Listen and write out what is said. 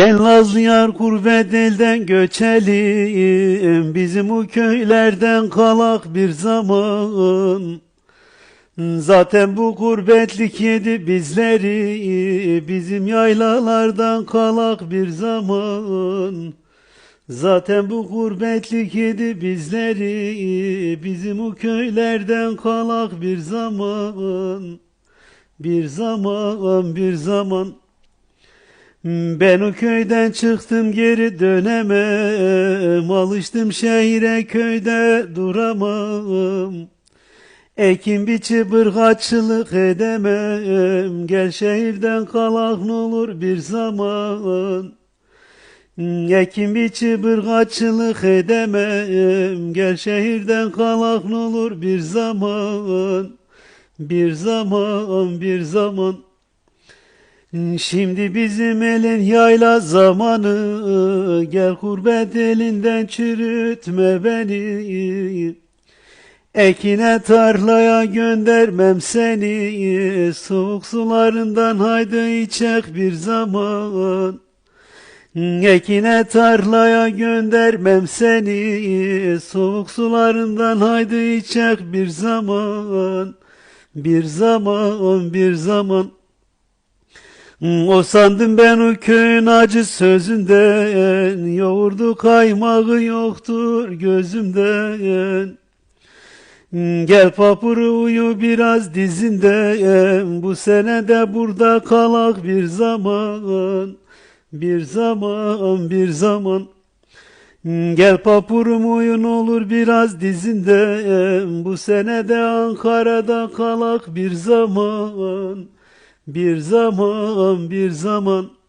Gel Nazlı yar gurbet elden göçelim Bizim bu köylerden kalak bir zaman. Zaten bu gurbetlik yedi bizleri Bizim yaylalardan kalak bir zaman. Zaten bu gurbetlik yedi bizleri Bizim bu köylerden kalak bir zaman. Bir zaman bir zaman ben o köyden çıktım geri dönemem. Alıştım şehire köyde duramam. Ekin biçi bırgaççılık edemem. Gel şehirden kalak ne olur bir zaman. Ekin biçi bırgaççılık edemem. Gel şehirden kalak ne olur bir zaman. Bir zaman bir zaman Şimdi bizim elin yayla zamanı Gel gurbet elinden çürütme beni. Ekine tarlaya göndermem seni Soğuk sularından haydi içek bir zaman. Ekine tarlaya göndermem seni Soğuk sularından haydi içek bir zaman. Bir zaman bir zaman o sandım ben o köyün acı sözünden Yoğurdu kaymağı yoktur gözümden. Gel papuru uyu biraz dizinden Bu sene de burada kalak bir zaman Bir zaman bir zaman. Gel papurum uyun olur biraz dizinden Bu sene de Ankara'da kalak bir zaman bir zaman bir zaman